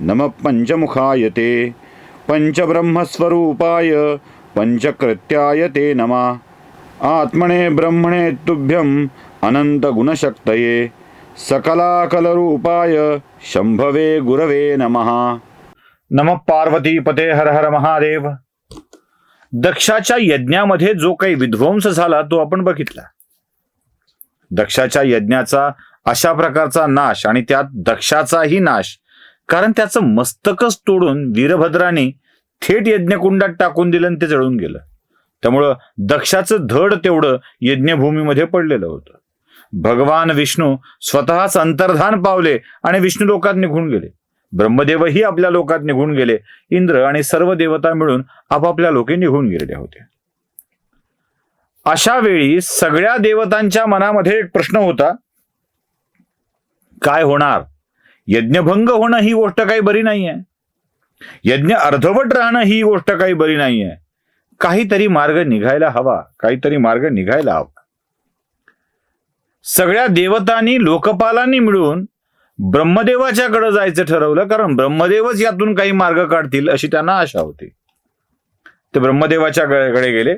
नमः पंचमुखाय ते पंचब्रह्मस्वरूपाय पंचकृत्याय ते नमः। आत्मने ब्रह्मणे तुभ्यम् अनन्तगुणशक्तये सकलाकलरूपाय शंभवे गुरवे नमः। नम पार्वती पते हर हर महादेव। दक्षाच्या यज्ञामध्ये जो काही विध्वंस झाला तो आपण बघितला. दक्षाच्या यज्ञाचा अशा प्रकारचा नाश आणि त्यात दक्षाचाही नाश कारण त्याचं मस्तकच तोडून वीरभद्राने थेट यज्ञकुंडात टाकून दिलं आणि ते जळून गेलं. त्यामुळं दक्षाचं धड तेवढं यज्ञभूमीमध्ये पडलेलं होतं. भगवान विष्णू स्वतःच अंतर्धान पावले आणि विष्णू लोकात निघून गेले. ब्रह्मदेवही आपल्या लोकात निघून गेले. इंद्र आणि सर्व देवता मिळून आपापल्या लोके निघून गेलेले होते अशा वेळी सगळ्या देवतांच्या मनामध्ये एक प्रश्न होता. काय होणार? यज्ञभंग होणं ही गोष्ट काही बरी नाही आहे यज्ञ अर्धवट राहणं ही गोष्ट काही बरी नाही आहे काहीतरी मार्ग निघायला हवा काहीतरी मार्ग निघायला हवा. सगळ्या देवतांनी लोकपालांनी मिळून ब्रह्मदेवाच्याकडे जायचं ठरवलं कारण ब्रह्मदेवच यातून काही मार्ग काढतील अशी त्यांना आशा होती. ते ब्रह्मदेवाच्या कडे गेले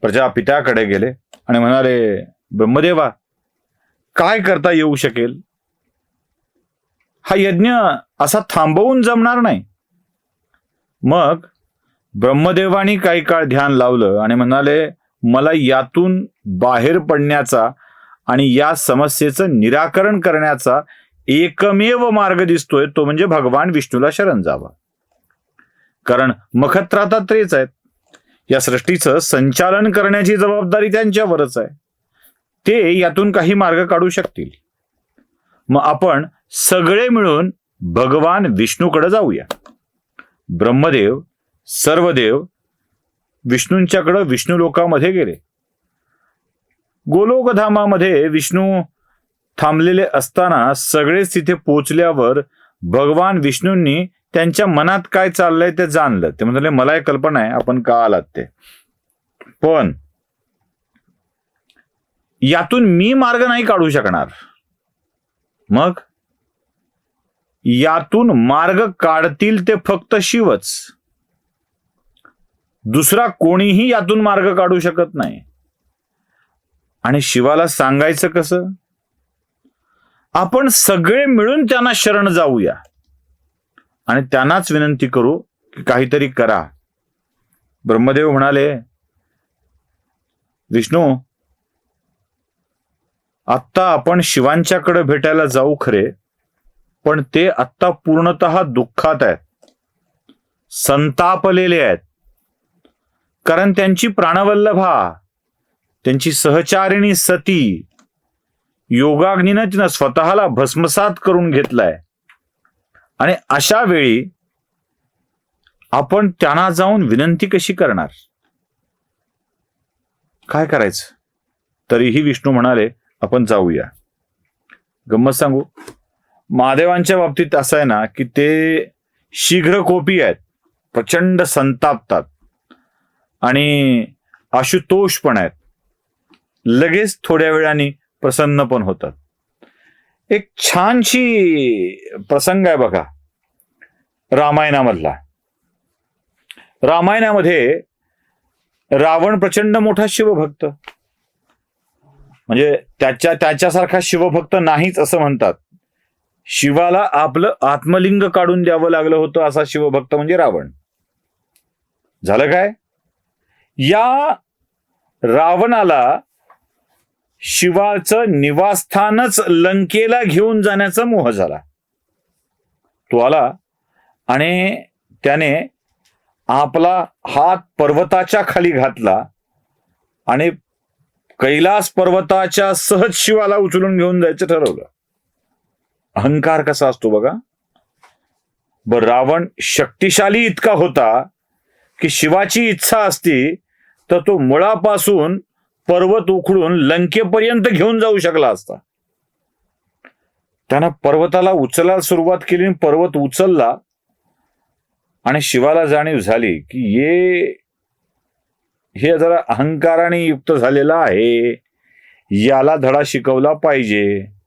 प्रजापित्याकडे गेले आणि म्हणाले ब्रह्मदेवा काय करता येऊ शकेल? हा यज्ञ असा थांबवून जमणार नाही. मग ब्रह्मदेवानी काही काळ ध्यान लावलं आणि म्हणाले मला यातून बाहेर पडण्याचा आणि या समस्येचं निराकरण करण्याचा एकमेव मार्ग दिसतोय तो म्हणजे भगवान विष्णूला शरण जावा. कारण मखत्रातात्रेच आहेत. या सृष्टीचं संचालन करण्याची जबाबदारी त्यांच्यावरच आहे. ते यातून काही मार्ग काढू शकतील. मग आपण सगळे मिळून भगवान विष्णूकडे जाऊया. ब्रह्मदेव सर्व देव विष्णूंच्याकडं विष्णू लोकामध्ये गेले. गोलोकधामामध्ये विष्णू थांबलेले असताना सगळेच तिथे पोचल्यावर भगवान विष्णूंनी त्यांच्या मनात काय चाललंय ते जाणलं. ते म्हणाले मला एक कल्पना आहे आपण का आलात ते? पण यातून मी मार्ग नाही काढू शकणार. मग? यातून मार्ग काढतील ते फक्त शिवच. दुसरा कोणीही यातून मार्ग काढू शकत नाही. आणि शिवाला सांगायचं कसं? आपण सगळे मिळून त्यांना शरण जाऊया. आणि त्यांनाच विनंती करू की काहीतरी करा. ब्रह्मदेव म्हणाले विष्णू आत्ता आपण शिवांच्याकडे भेटायला जाऊ खरे पण ते आत्ता पूर्णत दुःखात आहेत. संतापलेले आहेत. कारण त्यांची प्राणवल्लभा त्यांची सहचारिणी सती योगाग्नीनं तिनं स्वतःला भस्मसात करून घेतलाय. आणि अशा वेळी आपण त्यांना जाऊन विनंती कशी करणार? काय करायचं? तरीही विष्णू म्हणाले आपण जाऊया. गंमत सांगू? महादेवांच्या बाबतीत असं आहे ना की ते शीघ्र कोपी आहेत प्रचंड संतापतात. आणि आशुतोष पण आहेत. लगेच थोड्या वेळाने प्रसन्न पण होतात. एक छानशी प्रसंग आहे बघा रामायणामधला. रामायणामध्ये रावण प्रचंड मोठा शिवभक्त. म्हणजे त्याच्या त्याच्यासारखा शिवभक्त नाहीच असं म्हणतात. शिवाला आपलं आत्मलिंग काढून द्यावं लागलं होतं असा शिवभक्त म्हणजे रावण. झालं काय? या रावणाला शिवाचं निवासस्थानच लंकेला घेऊन जाण्याचा मोह झाला. तो आला आणि त्याने आपला हात पर्वताच्या खाली घातला आणि कैलास पर्वताच्या सहज शिवाला उचलून घेऊन जायचं ठरवलं. अहंकार कसा असतो बघा? बर रावण शक्तिशाली इतका होता की शिवाची इच्छा असती तर तो मुळापासून पर्वत उखडून लंकेपर्यंत घेऊन जाऊ शकला असता. त्यानं पर्वताला उचलायला सुरुवात केली आणि पर्वत उचलला आणि शिवाला जाणीव झाली की ये हे जरा अहंकाराने युक्त झालेला आहे. याला धडा शिकवला पाहिजे.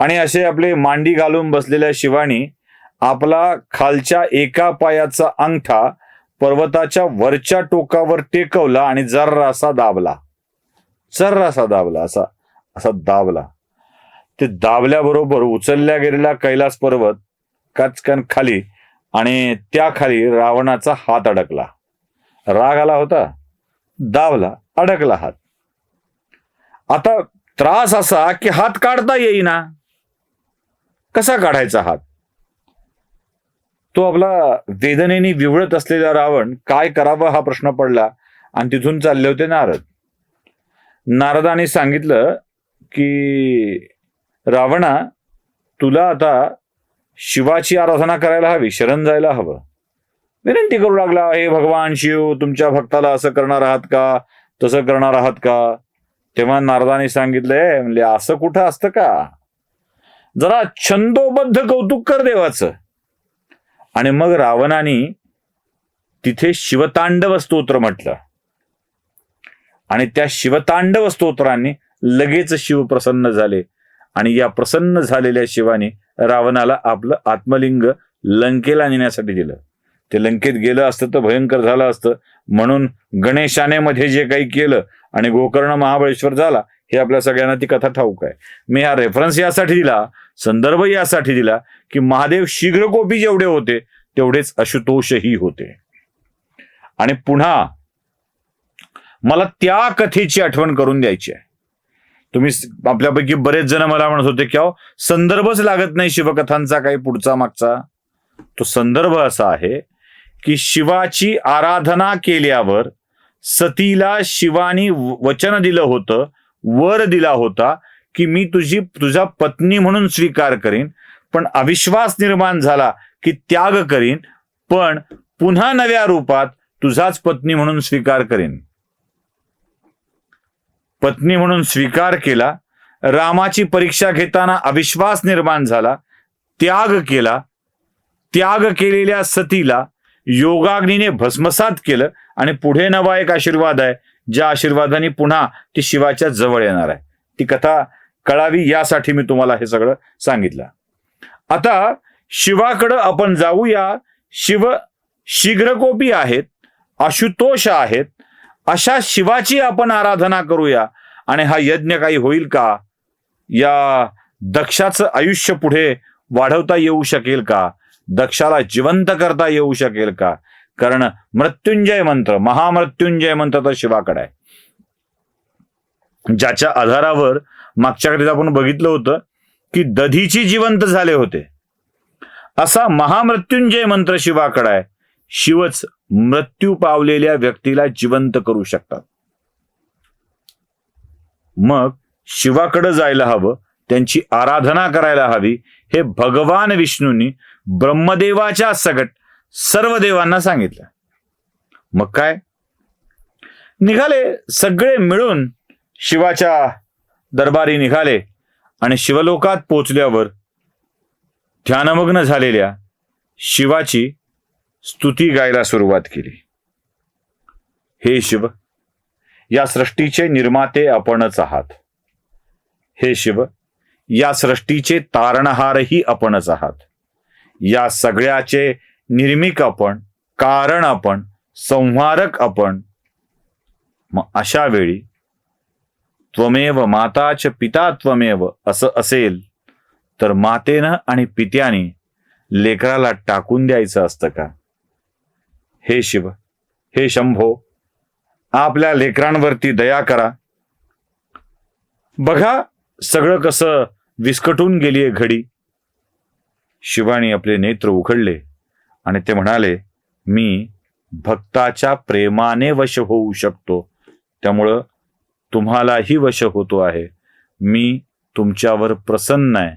आणि असे आपले मांडी घालून बसलेल्या शिवानी आपला खालच्या एका पायाचा अंगठा पर्वताच्या वरच्या टोकावर टेकवला आणि जर्रासा दाबला. जर्रासा दाबला असा असा दाबला. ते दाबल्याबरोबर उचलल्या गेलेला कैलास पर्वत काचकन खाली आणि त्या खाली रावणाचा हात अडकला. राग आला होता? दाबला अडकला हात. आता त्रास असा की हात काढता येईना. कसा काढायचा हात? तो आपला वेदनेने विवळत असलेला रावण काय करावं हा प्रश्न पडला आणि तिथून चालले होते नारद. नारदाने सांगितलं की रावणा तुला आता शिवाची आराधना करायला हवी शरण जायला हवं. विनंती करू लागला हे भगवान शिव तुमच्या भक्ताला असं करणार आहात का? तसं करणार आहात का? तेव्हा नारदाने सांगितलंय म्हणजे असं कुठं असतं का? जरा छंदोबद्ध कौतुक कर देवाचं. आणि मग रावणाने तिथे शिवतांडव स्तोत्र म्हटलं. आणि त्या शिवतांडव स्तोत्रांनी लगेच शिव प्रसन्न झाले. आणि या प्रसन्न झालेल्या शिवाने रावणाला आपलं आत्मलिंग लंकेला नेण्यासाठी दिलं. ते लंकेत गेलं असतं तर भयंकर झालं असतं. म्हणून गणेशाने मध्ये जे काही केलं आणि गोकर्ण महाबळेश्वर झाला हे आपल्या सगळ्यांना ती कथा ठाऊक आहे. मी हा रेफरन्स यासाठी दिला संदर्भ यासाठी दिला की महादेव शीघ्रकोपी जेवढे होते तेवढेच आशुतोषही होते. आणि पुन्हा मला त्या कथेची आठवण करून द्यायची आहे. तुम्ही आपल्यापैकी बरेच जण मला म्हणत होते की अहो संदर्भच लागत नाही शिवकथांचा काही पुढचा मागचा. तो संदर्भ असा आहे की शिवाची आराधना केल्यावर सतीला शिवानी वचन दिलं होतं वर दिला होता की मी तुझी तुझा पत्नी म्हणून स्वीकार करीन पण अविश्वास निर्माण झाला की त्याग करीन पण पुन्हा नव्या रूपात तुझाच पत्नी म्हणून स्वीकार करीन. पत्नी म्हणून स्वीकार केला रामाची परीक्षा घेताना अविश्वास निर्माण झाला त्याग केला त्याग केलेल्या सतीला योगाग्नीने भस्मसात केलं आणि पुढे नवा एक आशीर्वाद आहे ज्या आशीर्वादाने पुन्हा ती शिवाच्या जवळ येणार आहे. ती कथा कळावी यासाठी मी तुम्हाला हे सगळं सांगितलं. आता शिवाकडं आपण जाऊया. शिव शीघ्रकोपी आहेत आशुतोष आहेत. अशा शिवाची आपण आराधना करूया. आणि हा यज्ञ काही होईल का? या दक्षाचं आयुष्य पुढे वाढवता येऊ शकेल का? दक्षाला जिवंत करता येऊ शकेल का? कारण मृत्युंजय मंत्र महामृत्युंजय मंत्र तर शिवाकडे आहे. ज्याच्या आधारावर मागच्या कधीच आपण बघितलं होतं की दधीची जिवंत झाले होते. असा महामृत्युंजय मंत्र शिवाकडे आहे. शिवच मृत्यू पावलेल्या व्यक्तीला जिवंत करू शकतात. मग शिवाकडे जायला हवं त्यांची आराधना करायला हवी हे भगवान विष्णूंनी ब्रह्मदेवाच्या सगट सर्व देवांना सांगितलं. मग काय? निघाले सगळे मिळून शिवाच्या दरबारी निघाले आणि शिवलोकात पोचल्यावर ध्यानमग्न झालेल्या शिवाची स्तुती गायला सुरुवात केली. हे शिव या सृष्टीचे निर्माते आपणच आहात. हे शिव या सृष्टीचे तारणहारही आपणच आहात. या सगळ्याचे निर्मिक आपण कारण आपण संहारक आपण. मग अशा वेळी त्वमेव माताच पिता त्वमेव असं असेल तर मातेनं आणि पित्याने लेकराला टाकून द्यायचं असतं का? हे शिव हे शंभो आपल्या लेकरांवरती दया करा. बघा सगळं कसं विस्कटून गेलीये घडी. शिवानी आपले नेत्र उघडले आणि ते म्हणाले मी भक्ताच्या प्रेमाने वश होऊ शकतो. त्यामुळं तुम्हालाही वश होतो आहे. मी तुमच्यावर प्रसन्न आहे.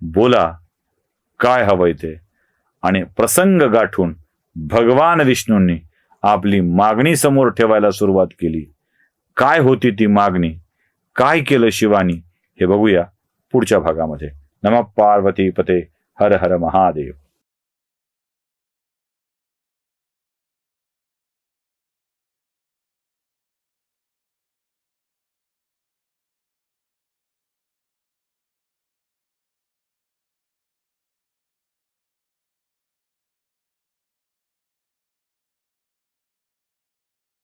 बोला काय हवंय ते? आणि प्रसंग गाठून भगवान विष्णूंनी आपली मागणी समोर ठेवायला सुरुवात केली. काय होती ती मागणी? काय केलं शिवानी? हे बघूया पुढच्या भागामध्ये. नम पार्वती पते हर हर महादेव.